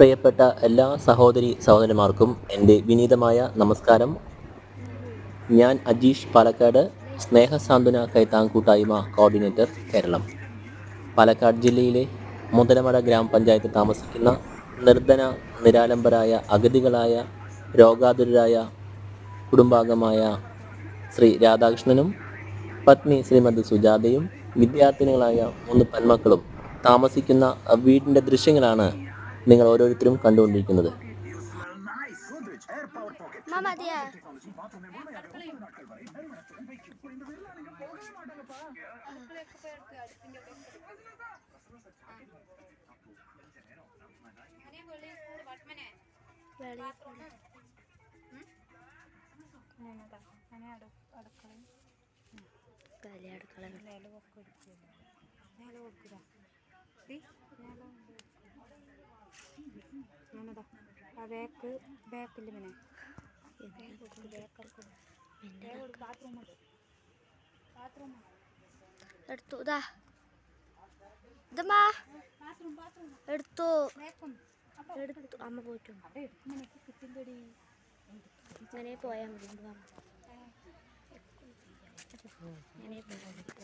പ്രിയപ്പെട്ട എല്ലാ സഹോദരി സഹോദരന്മാർക്കും എന്റെ വിനീതമായ നമസ്കാരം. ഞാൻ അജീഷ് പാലക്കാട് സ്നേഹസാന്ത്വന കൈത്താങ് കൂട്ടായ്മ കോർഡിനേറ്റർ കേരളം. പാലക്കാട് ജില്ലയിലെ മുതലമട ഗ്രാമപഞ്ചായത്ത് താമസിക്കുന്ന നിർധന നിരാലംബരായ അഗതികളായ രോഗാതുരായ കുടുംബാംഗമായ ശ്രീ രാധാകൃഷ്ണനും പത്നി ശ്രീമതി സുജാതയും വിദ്യാർത്ഥിനികളായ മൂന്ന് പെൺമക്കളും താമസിക്കുന്ന വീടിന്റെ ദൃശ്യങ്ങളാണ് നിങ്ങൾ ഓരോരുത്തരും കണ്ടുകൊണ്ടിരിക്കുന്നത്. അടുക്കള അടുക്കള ബാക്ക് ബാക്കിൽ പിന്നെ. എടുത്തു. ഇതാ ഇതമ്മാ? എടുത്തു. എടുത്തു. അമ്മ പോയിട്ടു ഇങ്ങനെ പോയാൽ മതി. ഇങ്ങനെ പോയാൽ മതി.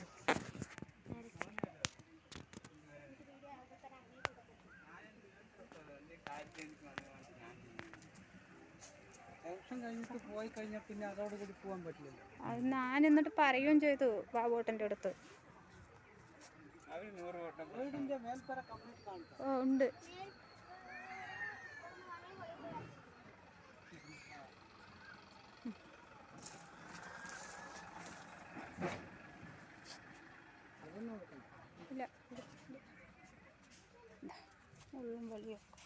ഇലക്ഷൻ കഴിഞ്ഞിട്ട് പോയി കഴിഞ്ഞാൽ പിന്നെ അതോട് കൂടി പോകാൻ പറ്റില്ലല്ലോ. അത് ഞാൻ എന്നിട്ട് പറയുകയും ചെയ്തു ബാബോട്ടന്റെ അടുത്ത്. കംപ്ലീറ്റ് കാണിക്കാം. ഓ ഉണ്ട്. ഇല്ല ഉള്ളും വെളിയൊക്കെ